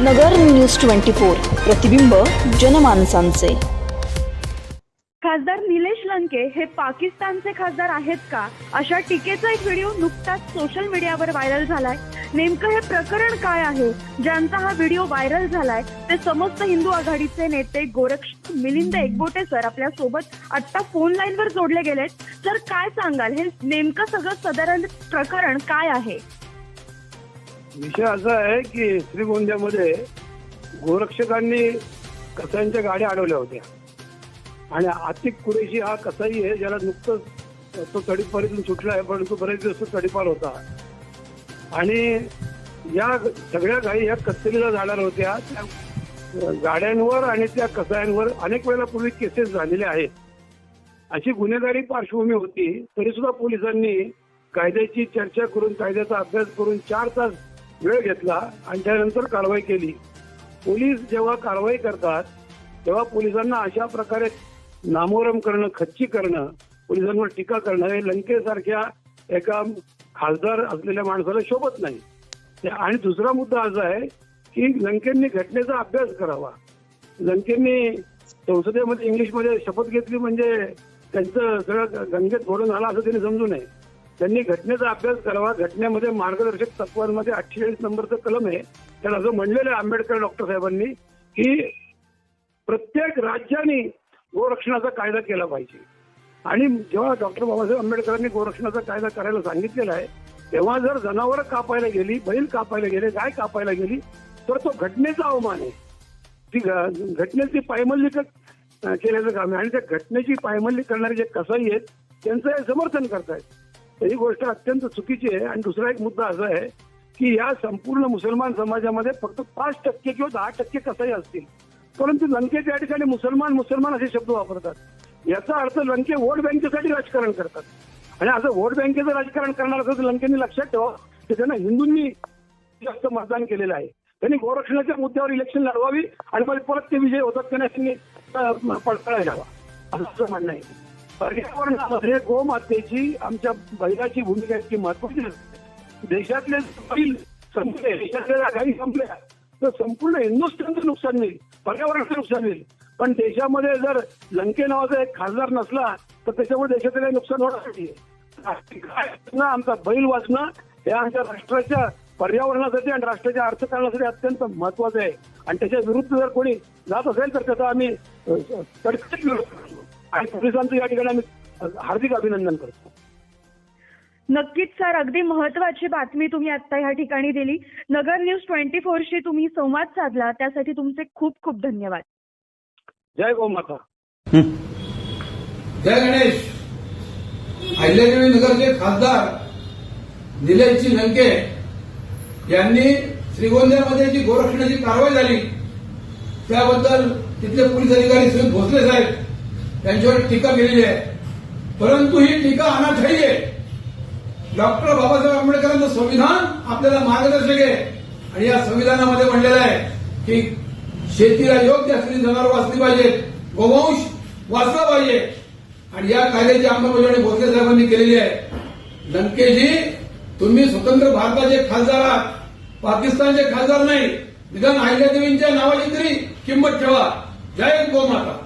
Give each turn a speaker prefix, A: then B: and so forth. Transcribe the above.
A: नगर news twenty four प्रतिबिंब जनमानसांचे.
B: खासदार निलेश लंके हे पाकिस्तानचे खासदार आहेत का? अशा टीकेचा एक व्हिडिओ नुकताच सोशल मीडियावर व्हायरल झालाय. नेमकं हे प्रकरण काय आहे? ज्यांचा हा व्हिडिओ व्हायरल झालाय ते समस्त हिंदू आघाडीचे नेते गोरक्ष मिलिंद एकबोटे सर आपल्यासोबत आत्ता फोन लाईन वर जोडले गेलेत. तर काय सांगाल? हे नेमकं सगळं साधारण प्रकरण काय आहे?
C: विषय असा आहे की श्रीगोंद्यामध्ये गोरक्षकांनी कसाईंच्या गाड्या अडवल्या होत्या. आणि आतिक कुरेशी हा कसाई आहे ज्याला नुकतंच तो तडीपारीतून सुटला आहे परंतु बरेच दिवस तडीपार होता. आणि या सगळ्या गाई ह्या कत्तलीला जाणार होत्या. त्या गाड्यांवर आणि त्या कसायांवर अनेक वेळेला पूर्वी केसेस झालेल्या आहेत. अशी गुन्हेगारी पार्श्वभूमी होती तरी सुद्धा पोलिसांनी कायद्याची चर्चा करून कायद्याचा अभ्यास करून चार तास वेळ घेतला आणि त्यानंतर कारवाई केली. पोलीस जेव्हा कारवाई करतात तेव्हा पोलिसांना अशा प्रकारे नामोरम करणं खच्ची करणं पोलिसांवर टीका करणं हे लंकेसारख्या एका खासदार असलेल्या माणसाला शोभत नाही. ते- आणि दुसरा मुद्दा असा आहे की लंकेंनी घटनेचा अभ्यास करावा. लंकेंनी संसदेमध्ये इंग्लिशमध्ये शपथ घेतली म्हणजे त्यांचं सगळं गंगेत घोडं झालं असं त्यांनी समजू नये. त्यांनी घटनेचा अभ्यास करावा घटनेमध्ये मार्गदर्शक तत्वांमध्ये अठ्ठेचाळीस नंबरचं कलम आहे. त्यांना असं म्हणलेलं आहे आंबेडकर डॉक्टर साहेबांनी की प्रत्येक राज्याने गोरक्षणाचा कायदा केला पाहिजे. आणि जेव्हा डॉक्टर बाबासाहेब आंबेडकरांनी गोरक्षणाचा कायदा करायला सांगितलेला आहे तेव्हा जर जनावरं कापायला गेली बैल कापायला गेले गाय कापायला गेली तर तो घटनेचा अवमान आहे. ती घटनेची पायमल्ली केल्याचं काम आहे. आणि त्या घटनेची पायमल्ली करणारे जे कसाई आहेत त्यांचं हे समर्थन करतायत. ही गोष्ट अत्यंत चुकीची आहे आणि दुसरा एक मुद्दा असा आहे की या संपूर्ण मुसलमान समाजामध्ये फक्त पाच टक्के किंवा दहा टक्के कसंही असतील. परंतु लंकेच्या या ठिकाणी मुसलमान मुसलमान असे शब्द वापरतात. याचा अर्थ लंके वोट बँकेसाठी राजकारण करतात. आणि असं वोट बँकेचं राजकारण करणार असं तर लक्षात ठेवा की त्यांना हिंदूंनी जास्त मतदान केलेलं आहे. त्यांनी गोरक्षणाच्या मुद्द्यावर इलेक्शन लढवावी आणि परत ते विजय होतात त्यांना त्यांनी पडताळा द्यावा असं माझं म्हणणं आहे. पर्यावरणामध्ये गोमातेची आमच्या बैलाची भूमिका इतकी महत्वाची असते देशातले बैल संपले देशातल्या गाई संपल्या. तर संपूर्ण हिंदुस्थानचं नुकसान होईल पर्यावरणाचं नुकसान होईल. पण देशामध्ये जर लंके नावाचा एक खासदार नसला तर त्याच्यामुळे देशाचं काही नुकसान होणार नाही. आमचा बैल वाचणं हे आमच्या राष्ट्राच्या पर्यावरणासाठी आणि राष्ट्राच्या अर्थकारणासाठी अत्यंत महत्वाचं आहे. आणि त्याच्या विरुद्ध जर कोणी जात असेल तर त्याचा आम्ही अ, विरोध करतो. आणि पोलिसांचं या ठिकाणी आम्ही हार्दिक अभिनंदन करतो.
B: नक्कीच सर. अगदी महत्वाची बातमी तुम्ही आता या ठिकाणी दिली. नगर न्यूज ट्वेंटी फोरशी तुम्ही संवाद साधला. त्यासाठी तुमचे खूप खूप धन्यवाद.
C: जय गोमाता
D: जय गणेश. अहिल्यादेवी नगरचे खासदार निलेशजी लंके यांनी श्रीगोंद्यामध्ये जी गोरक्षणाची कारवाई झाली त्याबद्दल तिथले पोलीस अधिकारी सुनील भोसले साहेब त्यांच्यावर टीका केलेली आहे. परंतु ही टीका अनाठाई आहे. डॉक्टर बाबासाहेब आंबेडकरांचं संविधान आपल्याला मार्गदर्शक आहे. आणि या संविधानामध्ये म्हणलेलं आहे की शेतीला योग्य असलेली जनावर वाचली पाहिजेत गोवंश वाचला पाहिजे. आणि या कायद्याची अंमलबजावणी भोसले साहेबांनी केलेली आहे. लंकेजी तुम्ही स्वतंत्र भारताचे खासदार आहात. पाकिस्तानचे खासदार नाही. निदान अहिल्यादेवींच्या नावाची तरी किंमत ठेवा. जय गोमाता